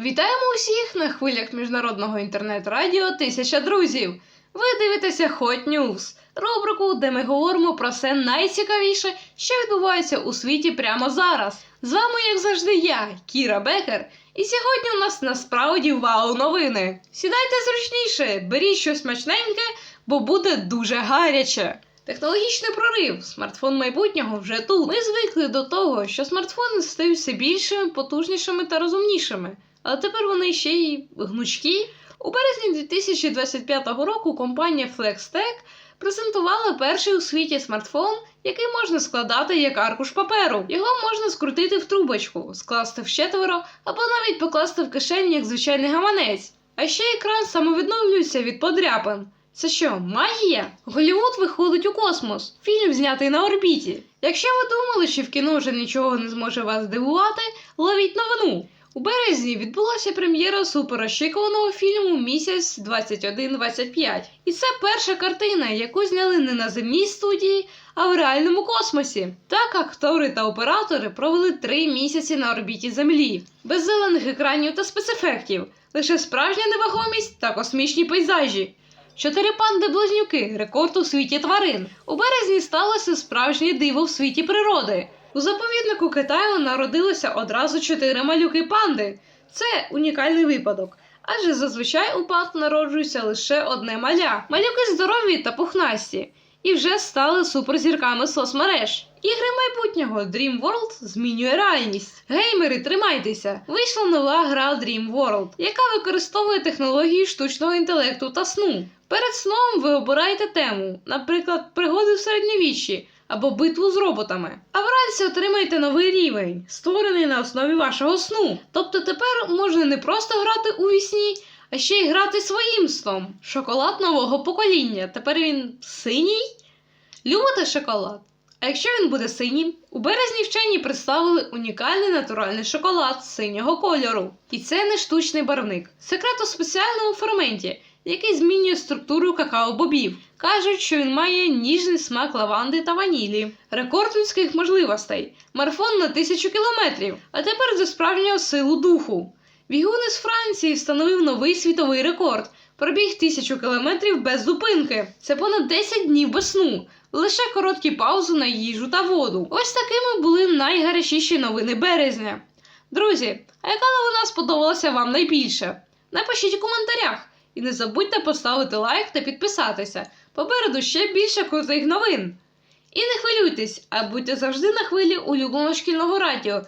Вітаємо усіх на хвилях міжнародного інтернет-радіо Тисяча друзів. Ви дивитеся Hot News, рубрику, де ми говоримо про все найцікавіше, що відбувається у світі прямо зараз. З вами, як завжди, я, Кіра Бекер, і сьогодні у нас насправді вау новини. Сідайте зручніше, беріть щось смачненьке, бо буде дуже гаряче. Технологічний прорив, смартфон майбутнього вже тут. Ми звикли до того, що смартфони стають все більшими, потужнішими та розумнішими. Але тепер вони ще й гнучкі. У березні 2025 року компанія FlexTech презентувала перший у світі смартфон, який можна складати як аркуш паперу. Його можна скрутити в трубочку, скласти в четверо або навіть покласти в кишені як звичайний гаманець. А ще екран самовідновлюється від подряпин. Це що, магія? Голівуд виходить у космос. Фільм знятий на орбіті. Якщо ви думали, що в кіно вже нічого не зможе вас здивувати, ловіть новину. У березні відбулася прем'єра суперочікуваного фільму Місяць 2125. І це перша картина, яку зняли не на земній студії, а в реальному космосі. Так актори та оператори провели три місяці на орбіті Землі, без зелених екранів та спецефектів, лише справжня невагомість та космічні пейзажі. Чотири панди-близнюки рекорд у світі тварин. У березні сталося справжнє диво в світі природи. У заповіднику Китаю народилося одразу чотири малюки панди. Це унікальний випадок. Адже зазвичай у панд народжується лише одне маля. Малюки здорові та пухнасті. І вже стали суперзірками соцмереж. Ігри майбутнього Dream World змінює реальність. Геймери, тримайтеся! Вийшла нова гра Dream World, яка використовує технології штучного інтелекту та сну. Перед сном ви обираєте тему, наприклад, пригоди в середньовіччі або битву з роботами. А вранці отримаєте новий рівень, створений на основі вашого сну. Тобто тепер можна не просто грати у вісні, а ще й грати своїм сном. Шоколад нового покоління. Тепер він синій. Любите шоколад? А якщо він буде синім, у березні вчені представили унікальний натуральний шоколад синього кольору. І це не штучний барвник. Секрет у спеціальному ферменті, який змінює структуру какао-бобів. Кажуть, що він має ніжний смак лаванди та ванілі. Рекорд людських можливостей. Марафон на тисячу кілометрів. А тепер за справжнього силу духу. Бігун із Франції встановив новий світовий рекорд. Пробіг тисячу кілометрів без зупинки. Це понад 10 днів без сну. Лише короткі паузи на їжу та воду. Ось такими були найгарячіші новини березня. Друзі, а яка новина сподобалася вам найбільше? Напишіть у коментарях. І не забудьте поставити лайк та підписатися. Попереду ще більше крутих новин. І не хвилюйтесь, а будьте завжди на хвилі улюбленого шкільного радіо.